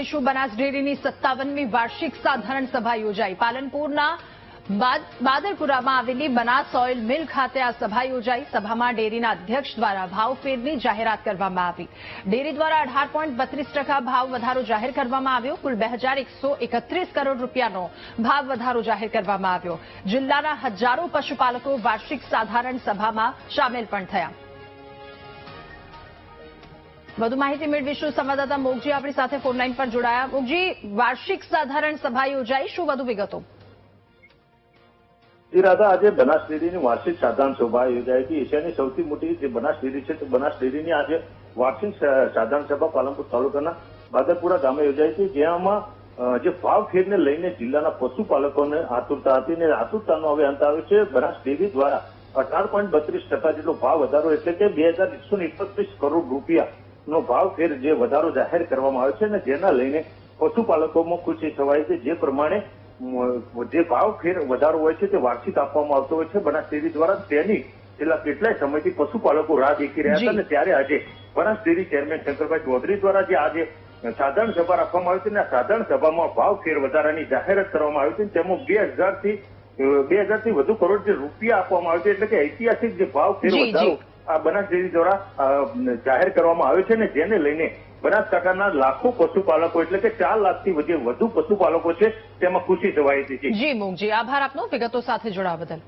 કરીશું બનાસ ડેરીની સત્તાવનમી વાર્ષિક સાધારણ સભા યોજાઈ. પાલનપુરના બાદરપુરામાં આવેલી બનાસ ઓઇલ મિલ ખાતે આ સભા યોજાઈ. સભામાં ડેરીના અધ્યક્ષ દ્વારા ભાવફેરની જાહેરાત કરવામાં આવી. ડેરી દ્વારા અઢાર ભાવ વધારો જાહેર કરવામાં આવ્યો. કુલ બે કરોડ રૂપિયાનો ભાવ વધારો જાહેર કરવામાં આવ્યો. જિલ્લાના હજારો પશુપાલકો વાર્ષિક સાધારણ સભામાં સામેલ પણ થયા. વધુ માહિતી મેળવીશું. સંવાદદાતા મોગજી આપણી સાથે ફોનલાઈન પર જોડાયા. મોગજી, વાર્ષિક સાધારણ સભા યોજાઈ. શું વધુ વિગતો? રાધા, આજે બનાસ વાર્ષિક સાધારણ સભા યોજાઈ હતી. એશિયાની સૌથી મોટી જે બનાસ છે તે બનાસ આજે વાર્ષિક સાધારણ સભા પાલનપુર તાલુકાના બાદરપુરા ગામે યોજાઈ હતી. જેમાં જે ભાવ ફેરને લઈને જિલ્લાના પશુપાલકોને આતુરતા હતી અને આતુરતાનો હવે અંત આવ્યો છે. બનાસ દ્વારા અઢાર પોઈન્ટ બત્રીસ ટકા જેટલો ભાવ વધારો એટલે કે બે હજાર એકસો એકત્રીસ કરોડ રૂપિયાનો ભાવ ફેર જે વધારો જાહેર કરવામાં આવ્યો છે અને જેના લઈને પશુપાલકોમાં ખુશી છવાય છે. જે પ્રમાણે જે ભાવ ફેર વધારો હોય છે તે વાર્ષિક આપવામાં આવતો હોય છે. બનાસડેરી દ્વારા તેની છેલ્લા કેટલાય સમયથી પશુપાલકો રાહ દેખી રહ્યા હતા અને ત્યારે આજે બનાસ ડેરી ચેરમેન શંકરભાઈ ચૌધરી દ્વારા જે આજે સાધારણ સભા રાખવામાં આવી છે અને આ સાધારણ સભામાં ભાવ ફેર વધારાની જાહેરાત કરવામાં આવી છે તેમાં બે હજારથી બે હજારથી વધુ કરોડ જે રૂપિયા આપવામાં આવે છે. એટલે કે ઐતિહાસિક જે ભાવ ફેર વધારો. આ બનાસ ડેરી દ્વારા જાહેર કરવામાં આવ્યો છે અને જેને લઈને બનાસકાંઠાના લાખો પશુપાલકો, એટલે કે ચાર લાખથી વધુ પશુપાલકો છે, તેમાં ખુશી છવાઈ હતી જી મોગજી આભાર આપનો. વિગતો સાથે જોડાવા બદલ.